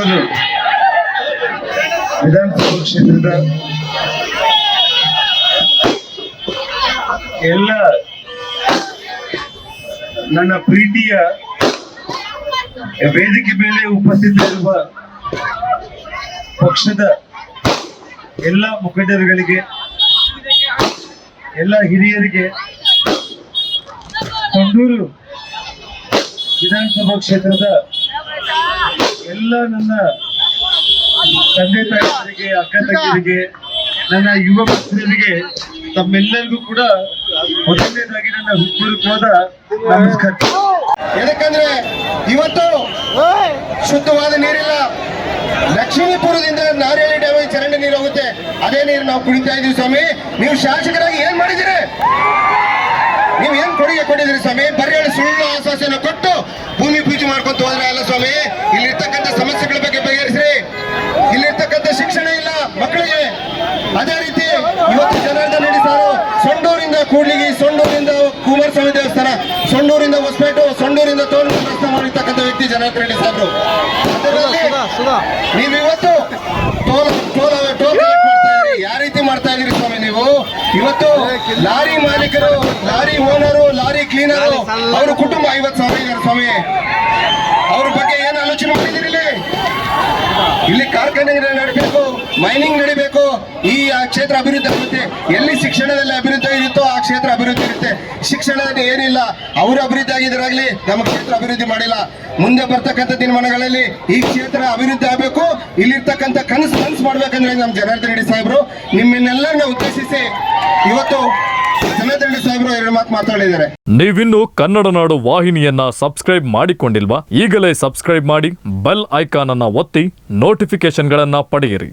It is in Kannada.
ದೊಡ್ಡವರು ವಿಧಾನಸಭಾ ಕ್ಷೇತ್ರದ ಎಲ್ಲ ನನ್ನ ಪ್ರೀತಿಯ ವೇದಿಕೆ ಮೇಲೆ ಉಪಸ್ಥಿತರಿರುವ ಪಕ್ಷದ ಎಲ್ಲ ಮುಖಂಡರುಗಳಿಗೆ, ಎಲ್ಲ ಹಿರಿಯರಿಗೆ, ಕೊಂಡೂರು ವಿಧಾನಸಭಾ ಕ್ಷೇತ್ರದ ಎಲ್ಲ ನನ್ನ ತಂದೆ ತಾಯಿಯರಿಗೆ ಅಕ್ಕ ತಂಗಿಯರಿಗೆ ನನ್ನ ಯುವ ಮಿತ್ರರಿಗೆ ತಮ್ಮೆಲ್ಲರಿಗೂ ಕೂಡ ಮೊದಲನೇದಾಗಿ ನನ್ನ ಹೃತ್ಪೂರ್ವಕವಾದ ನಮಸ್ಕಾರ. ಯಾಕಂದ್ರೆ ಇವತ್ತು ಶುದ್ಧವಾದ ನೀರಿಲ್ಲ. ಲಕ್ಷ್ಮೀಪುರದಿಂದ ನಾರಿಯಲಿ ಡ್ಯಾಮಿಗೆ ಚರಂಡಿ ನೀರು ಹೋಗುತ್ತೆ. ಅದೇ ನೀರು ನಾವು ಕುಡಿತಾ ಇದೀವಿ ಸ್ವಾಮಿ. ನೀವು ಶಾಸಕರಾಗಿ ಏನ್ ಮಾಡಿದಿರಿ ನೀವು ಏನ್ ಕೊಡುಗೆ ಕೊಟ್ಟಿದ್ರಿ ಸ್ವಾಮಿ? ಬರೀ ಸುಳ್ಳು ಆಶ್ವಾಸನ ಕೊಟ್ಟು ಭೂಮಿ ಪೂಜೆ ಮಾಡ್ಕೊಂತ ಹೋದ್ರೆ ಅಲ್ಲ ಸ್ವಾಮಿ? ಕೂಡ್ಲಿಗಿ ಸೊಂಡೂರಿಂದ ಕುಮಾರಸ್ವಾಮಿ ದೇವಸ್ಥಾನ ಸೊಂಡೂರಿಂದ ಹೊಸಪೇಟು ಸೊಂಡೂರಿಂದ ತೋರಣ ರಸ್ತೆ ಮಾಡಿರ್ತಕ್ಕಂಥ ವ್ಯಕ್ತಿ ಜನಾರ್ದನ್ ರೆಡ್ಡಿ ಸಾಹೇಬರು ನೀವಿವತ್ತು ನೀವು ಇವತ್ತು ಟೋಲ್ ಟೋಲ್ ಟೋಲ್ ಕಲೆಕ್ಟ್ ಮಾಡ್ತಾ ಇದ್ದೀರಿ. ಯಾವ ರೀತಿ ಮಾಡ್ತಾ ಇದೀರಿ ಸ್ವಾಮಿ ನೀವು? ಇವತ್ತು ಲಾರಿ ಮಾಲೀಕರು ಲಾರಿ ಓನರು ಲಾರಿ ಕ್ಲೀನರು ಅವ್ರ ಕುಟುಂಬ ಐವತ್ತು ಸಾವಿರ ಸ್ವಾಮಿ. ಅವ್ರ ಬಗ್ಗೆ ಏನು ಆಲೋಚನೆ ಮಾಡಿದಿರಿ ಇಲ್ಲಿ? ಇಲ್ಲಿ ಕಾರ್ಖಾನೆಗಳು ನಡೀಬೇಕು ಮೈನಿಂಗ್ ನಡಿಬೇಕು ಈ ಕ್ಷೇತ್ರ ಅಭಿವೃದ್ಧಿ ಆಗುತ್ತೆ. ಎಲ್ಲಿ ಶಿಕ್ಷಣದಲ್ಲಿ ಅಭಿವೃದ್ಧಿ ಇರುತ್ತೋ ಆ ಕ್ಷೇತ್ರ ಅಭಿವೃದ್ಧಿ ಇರುತ್ತೆ. ಶಿಕ್ಷಣದಲ್ಲಿ ಏನಿಲ್ಲ, ಅವರು ಅಭಿವೃದ್ಧಿ ಆಗಿದ್ರಾಗ್ಲಿ ನಮ್ಮ ಕ್ಷೇತ್ರ ಅಭಿವೃದ್ಧಿ ಮಾಡಿಲ್ಲ. ಮುಂದೆ ಬರ್ತಕ್ಕಂಥ ದಿನಮಾನಗಳಲ್ಲಿ ಈ ಕ್ಷೇತ್ರ ಅಭಿವೃದ್ಧಿ ಆಗಬೇಕು. ಇಲ್ಲಿರ್ತಕ್ಕಂಥ ಕನಸು ಕನಸು ಮಾಡ್ಬೇಕಂದ್ರೆ ನಮ್ಮ ಜನಾರ್ದನ್ ರೆಡ್ಡಿ ಸಾಹೇಬರು, ನಿಮ್ಮನ್ನೆಲ್ಲರನ್ನ ಉದ್ದೇಶಿಸಿ ಇವತ್ತು ನೀವಿನ್ನು ಕನ್ನಡ ನಾಡು ವಾಹಿನಿಯನ್ನ ಸಬ್ಸ್ಕ್ರೈಬ್ ಮಾಡಿಕೊಂಡಿಲ್ವಾ? ಈಗಲೇ ಸಬ್ಸ್ಕ್ರೈಬ್ ಮಾಡಿ, ಬೆಲ್ ಐಕಾನ್ ಅನ್ನ ಒತ್ತಿ ನೋಟಿಫಿಕೇಶನ್ಗಳನ್ನ ಪಡೆಯಿರಿ.